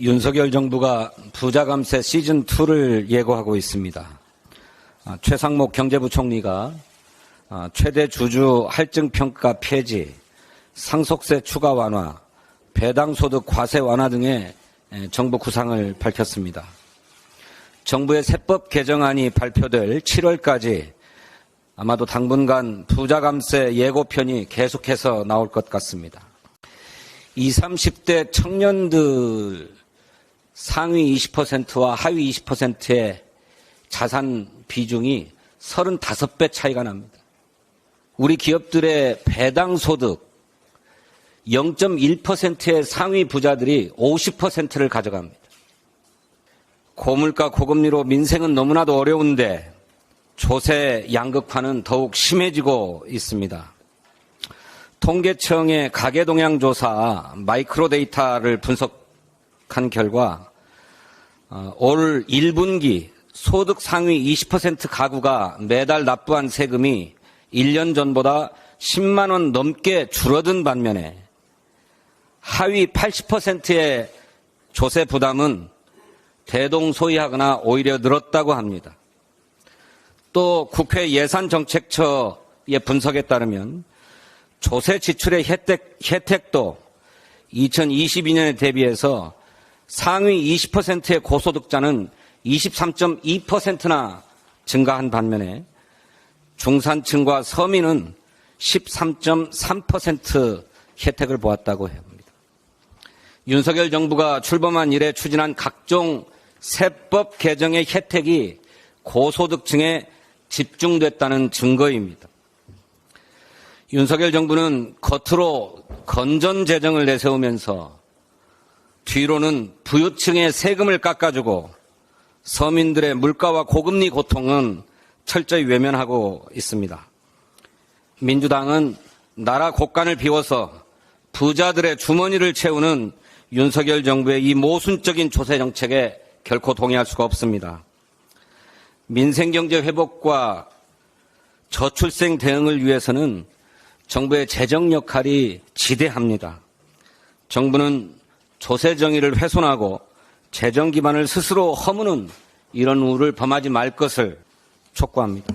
윤석열 정부가 부자 감세 시즌 2를 예고하고 있습니다. 아, 최상목 경제부총리가 아, 최대 주주 할증 평가 폐지, 상속세 추가 완화, 배당소득 과세 완화 등의 에, 정부 구상을 밝혔습니다. 정부의 세법 개정안이 발표될 7월까지 아마도 당분간 부자 감세 예고편이 계속해서 나올 것 같습니다. 20, 30대 청년들 상위 20%와 하위 20%의 자산 비중이 35배 차이가 납니다. 우리 기업들의 배당 소득 0.1%의 상위 부자들이 50%를 가져갑니다. 고물가 고금리로 민생은 너무나도 어려운데 조세 양극화는 더욱 심해지고 있습니다. 통계청의 가계동향조사 마이크로 데이터를 분석 한 결과 어, 올 1분기 소득 상위 20% 가구가 매달 납부한 세금이 1년 전보다 10만 원 넘게 줄어든 반면에 하위 80%의 조세 부담은 대동소이하거나 오히려 늘었다고 합니다. 또 국회 예산정책처의 분석에 따르면 조세 지출의 혜택, 혜택도 2022년에 대비해서 상위 20%의 고소득자는 23.2%나 증가한 반면에 중산층과 서민은 13.3% 혜택을 보았다고 합니다. 윤석열 정부가 출범한 이래 추진한 각종 세법 개정의 혜택이 고소득층에 집중됐다는 증거입니다. 윤석열 정부는 겉으로 건전 재정을 내세우면서 뒤로는 부유층의 세금을 깎아주고 서민들의 물가와 고금리 고통은 철저히 외면하고 있습니다. 민주당은 나라 곳간을 비워서 부자들의 주머니를 채우는 윤석열 정부의 이 모순적인 조세 정책에 결코 동의할 수가 없습니다. 민생경제 회복과 저출생 대응을 위해서는 정부의 재정 역할이 지대합니다. 정부는 조세 정의를 훼손하고 재정 기반을 스스로 허무는 이런 우를 범하지 말 것을 촉구합니다.